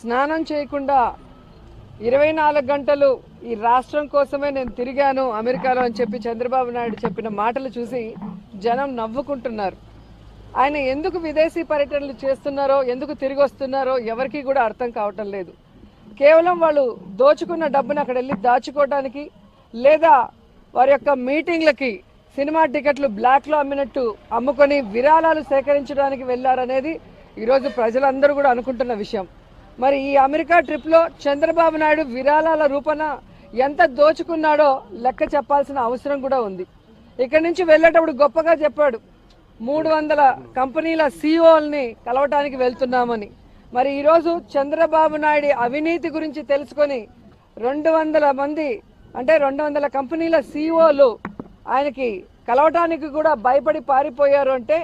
స్నానం చేయకుండా ఇరవై నాలుగు గంటలు ఈ రాష్ట్రం కోసమే నేను తిరిగాను అమెరికాలో అని చెప్పి చంద్రబాబు నాయుడు చెప్పిన మాటలు చూసి జనం నవ్వుకుంటున్నారు. ఆయన ఎందుకు విదేశీ పర్యటనలు చేస్తున్నారో ఎందుకు తిరిగి వస్తున్నారో ఎవరికీ కూడా అర్థం కావటం లేదు. కేవలం వాళ్ళు దోచుకున్న డబ్బును అక్కడ వెళ్ళి దాచుకోవడానికి లేదా వారి యొక్క మీటింగ్లకి సినిమా టికెట్లు బ్లాక్లో అమ్మినట్టు అమ్ముకొని విరాళాలు సేకరించడానికి వెళ్ళారనేది ఈరోజు ప్రజలందరూ కూడా అనుకుంటున్న విషయం. మరి ఈ అమెరికా ట్రిప్లో చంద్రబాబు నాయుడు విరాళాల రూపణ ఎంత దోచుకున్నాడో లెక్క చెప్పాల్సిన అవసరం కూడా ఉంది. ఇక్కడి నుంచి వెళ్ళేటప్పుడు గొప్పగా చెప్పాడు మూడు వందల కంపెనీల సీఈఓల్ని కలవటానికి వెళ్తున్నామని. మరి ఈరోజు చంద్రబాబు నాయుడు అవినీతి గురించి తెలుసుకొని రెండు వందల మంది అంటే రెండు వందల కంపెనీల సీఈఓలు ఆయనకి కలవటానికి కూడా భయపడి పారిపోయారు అంటే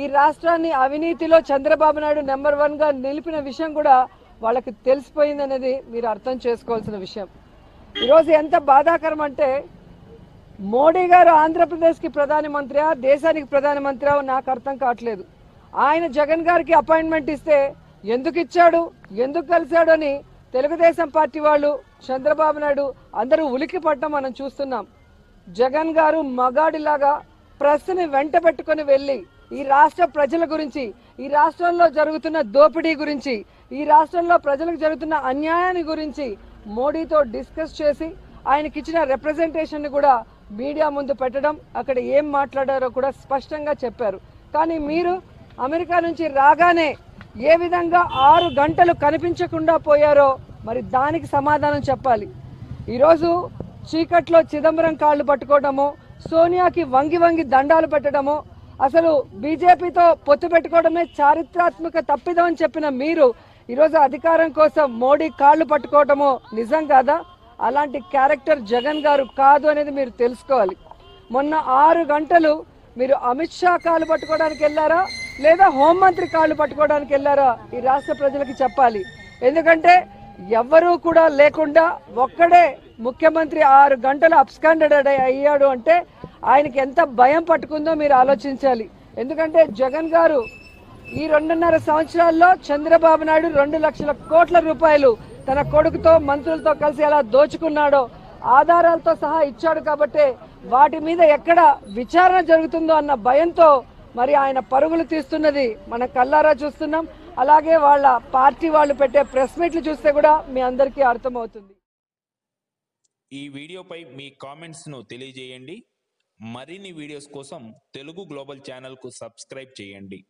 ఈ రాష్ట్రాన్ని అవినీతిలో చంద్రబాబు నాయుడు నెంబర్ వన్గా నిలిపిన విషయం కూడా వాళ్ళకి తెలిసిపోయిందనేది మీరు అర్థం చేసుకోవాల్సిన విషయం. ఈరోజు ఎంత బాధాకరం అంటే మోడీ గారు ఆంధ్రప్రదేశ్కి ప్రధానమంత్రియా దేశానికి ప్రధానమంత్రియా నాకు అర్థం కావట్లేదు. ఆయన జగన్ గారికి అపాయింట్మెంట్ ఇస్తే ఎందుకు ఇచ్చాడు ఎందుకు కలిశాడు అని తెలుగుదేశం పార్టీ వాళ్ళు చంద్రబాబు నాయుడు అందరూ ఉలికి పడటం మనం చూస్తున్నాం. జగన్ గారు మగాడిలాగా ప్రెస్ని వెంట పెట్టుకుని వెళ్ళి ఈ రాష్ట్ర ప్రజల గురించి ఈ రాష్ట్రంలో జరుగుతున్న దోపిడీ గురించి ఈ రాష్ట్రంలో ప్రజలకు జరుగుతున్న అన్యాయాన్ని గురించి మోడీతో డిస్కస్ చేసి ఆయనకి ఇచ్చిన రిప్రజెంటేషన్ కూడా మీడియా ముందు పెట్టడం అక్కడ ఏం మాట్లాడారో కూడా స్పష్టంగా చెప్పారు. కానీ మీరు అమెరికా నుంచి రాగానే ఏ విధంగా ఆరు గంటలు కనిపించకుండా పోయారో మరి దానికి సమాధానం చెప్పాలి. ఈరోజు చీకట్లో చిదంబరం కాళ్ళు పట్టుకోవడమో సోనియాకి వంగి వంగి దండాలు పెట్టడమో అసలు బీజేపీతో పొత్తు పెట్టుకోవడమే చారిత్రాత్మక తప్పిదం అని చెప్పిన మీరు ఈరోజు అధికారం కోసం మోడీ కాళ్ళు పట్టుకోవటము నిజం కాదా? అలాంటి క్యారెక్టర్ జగన్ గారు కాదు అనేది మీరు తెలుసుకోవాలి. మొన్న ఆరు గంటలు మీరు అమిత్ షా కాళ్ళు పట్టుకోవడానికి వెళ్ళారా? లేదా హోంమంత్రి కాళ్ళు పట్టుకోవడానికి వెళ్ళారా? ఈ రాష్ట్ర ప్రజలకి చెప్పాలి. ఎందుకంటే ఎవ్వరూ కూడా లేకుండా ఒక్కడే ముఖ్యమంత్రి ఆరు గంటలు అబ్స్కాండెడ్ అయ్యాడు అంటే ఆయనకి ఎంత భయం పట్టుకుందో మీరు ఆలోచించాలి. ఎందుకంటే జగన్ గారు ఈ రెండున్నర సంవత్సరాల్లో చంద్రబాబు నాయుడు రెండు లక్షల కోట్ల రూపాయలు తన కొడుకుతో మంత్రులతో కలిసి ఎలా దోచుకున్నాడో ఆధారాలతో సహా ఇచ్చాడు కాబట్టే వాటి మీద ఎక్కడ విచారణ జరుగుతుందో అన్న భయంతో మరి ఆయన పరుగులు తీస్తున్నది మన కల్లారా చూస్తున్నాం. అలాగే వాళ్ళ పార్టీ వాళ్ళు పెట్టే ప్రెస్ మీట్లు చూస్తే కూడా మీ అందరికీ అర్థమవుతుంది. ఈ వీడియోపై మీ కామెంట్స్ను తెలియజేయండి. మరిన్ని వీడియోస్ కోసం తెలుగు గ్లోబల్ ఛానల్కు సబ్స్క్రైబ్ చేయండి.